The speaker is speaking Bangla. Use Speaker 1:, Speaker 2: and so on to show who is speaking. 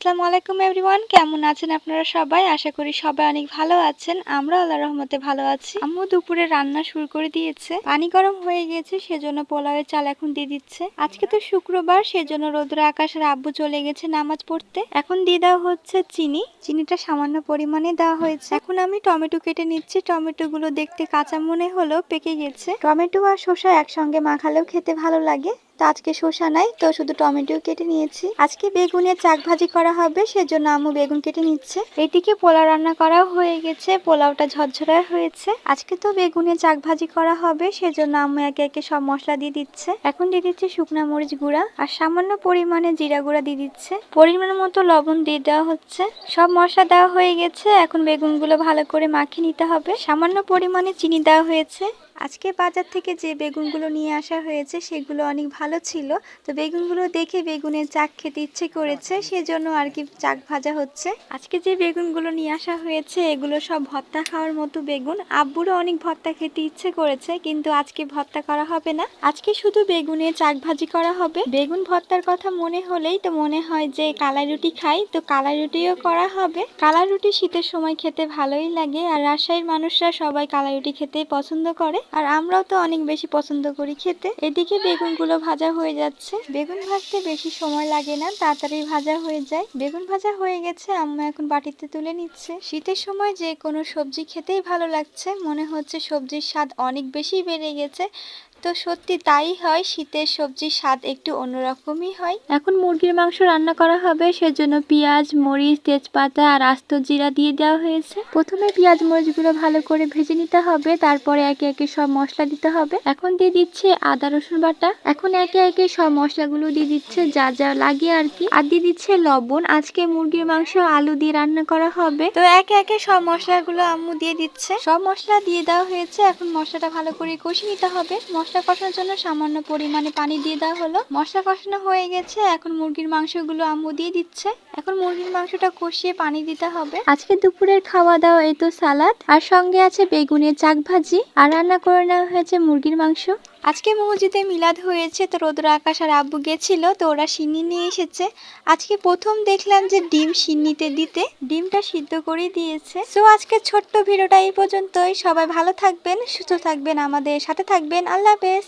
Speaker 1: আসসালামু আলাইকুম এভরিওয়ান। কেমন আছেন আপনারা সবাই? আশা করি সবাই অনেক ভালো আছেন। আমরা আল্লাহ রহমতে ভালো আছি। আম্মু দুপুরে রান্না শুরু করে দিয়েছে। পানি গরম হয়ে গেছে, সেজন্য পোলাওয়ের চাল এখন দিয়ে দিচ্ছে। আজকে তো শুক্রবার, সেজন্য রোদ্র আকাশের আব্বু চলে গেছে নামাজ পড়তে। এখন দিয়ে দেওয়া হচ্ছে চিনি। চিনিটা সামান্য পরিমাণে দেওয়া হয়েছে। এখন আমি টমেটো কেটে নিচ্ছি। টমেটো গুলো দেখতে কাঁচা মনে হলেও পেকে গেছে। টমেটো আর শসা একসঙ্গে মাখালেও খেতে ভালো লাগে। তো আজকে শসা নাই, তো শুধু টমেটো কেটে নিয়েছি। আজকে বেগুনের চাক ভাজি করা হবে, সেজন্য আম্মু বেগুন কেটে নিচ্ছে। এদিকে পোলাও রান্না করাও হয়ে গেছে, পোলাওটা ঝরঝরা হয়েছে। আজকে তো বেগুনের চাক ভাজি করা হবে, সেজন্য আম্মু একে একে সব মশলা দিয়ে দিচ্ছে। এখন দিয়ে দিচ্ছে শুকনা মরিচ গুঁড়া, আর সামান্য পরিমাণে জিরা গুঁড়া দিয়ে দিচ্ছে। পরিমাণ মতো লবণ দিয়ে দেওয়া হচ্ছে। সব মশলা দেওয়া হয়ে গেছে, এখন বেগুনগুলো ভালো করে মাখিয়ে নিতে হবে। সামান্য পরিমাণে চিনি দেওয়া হয়েছে। আজকে বাজার থেকে যে বেগুনগুলো নিয়ে আসা হয়েছে সেগুলো অনেক ভালো ছিল। তো বেগুনগুলো দেখে বেগুনের চাক খেতে ইচ্ছে করেছে সেজন্য আর কি চাক ভাজা হচ্ছে। আজকে যে বেগুনগুলো নিয়ে আসা হয়েছে এগুলো সব ভর্তা খাওয়ার মতো বেগুন। আব্বুরও অনেক ভর্তা খেতে ইচ্ছে করেছে কিন্তু আজকে ভর্তা করা হবে না। আজকে শুধু বেগুনে চাক ভাজি করা হবে। বেগুন ভর্তার কথা মনে হলেই তো মনে হয় যে কালাই রুটি খাই তো কালাই রুটিও করা হবে। কালাই রুটি শীতের সময় খেতে ভালোই লাগে আর রাজশাহীর মানুষরা সবাই কালাই রুটি খেতে পছন্দ করে। আর আমরাও তো অনেক বেশি পছন্দ করি খেতে। এদিকে বেগুনগুলো ভাজা হয়ে যাচ্ছে। বেগুন ভাজতে বেশি সময় লাগে না, তাড়াতাড়ি ভাজা হয়ে যায়। বেগুন ভাজা হয়ে গেছে, আম্মা এখন বাটিতে তুলে নিচ্ছে। শীতের সময় যে কোনো সবজি খেতেই ভালো লাগছে। মনে হচ্ছে সবজির স্বাদ অনেক বেশি বেড়ে গেছে। তো সত্যি তাই হয় শীতের সবজির স্বাদ একটু অন্যরকমই হয়। এখন মুরগির মাংস রান্না করা হবে সেজন্য পেঁয়াজ মরিচ তেজপাতা আর আস্ত জিরা দিয়ে দেওয়া হয়েছে। প্রথমে পেঁয়াজ মরিচগুলো ভালো করে ভেজে নিতে হবে তারপরে একে একে সব মশলা দিতে হবে। এখন দিয়ে দিচ্ছে আদা রসুন বাটা। এখন একে একে সব মশলাগুলো দিয়ে দিচ্ছে যা যা লাগে আর কি। আর দিয়ে দিচ্ছে লবণ। আজকে মুরগির মাংস আলু দিয়ে রান্না করা হবে। তো একে একে সব মশলাগুলো আম্মু দিয়ে দিচ্ছে। সব মশলা দিয়ে দেওয়া হয়েছে এখন মশলাটা ভালো করে কষিয়ে নিতে হবে। মশলা কষানোর জন্য সামান্য পরিমাণে পানি দিয়ে দেওয়া হলো। মশলা কষানো হয়ে গেছে, এখন মুরগির মাংসগুলো আম্মু দিয়ে দিচ্ছে। এখন মুরগির মাংসটা কষিয়ে পানি দিতে হবে। আজকে দুপুরের খাওয়া দাওয়া এই তো সালাদ, আর সঙ্গে আছে বেগুনের চাক ভাজি, আর রান্না করে নেওয়া হয়েছে মুরগির মাংস। আজকে মসজিদে মিলাদ হয়েছে, তো রোদ্র আকাশ আর আব্বু গেছিল, তো ওরা সিন্নি নিয়ে এসেছে। আজকে প্রথম দেখলাম যে ডিম সিন্নিতে দিতে, ডিমটা সিদ্ধ করে দিয়েছে। সো আজকে ছোট্ট ভিডিওটা এই পর্যন্তই। সবাই ভালো থাকবেন, সুস্থ থাকবেন আমাদের সাথে থাকবেন। আল্লাহ হাফেজ।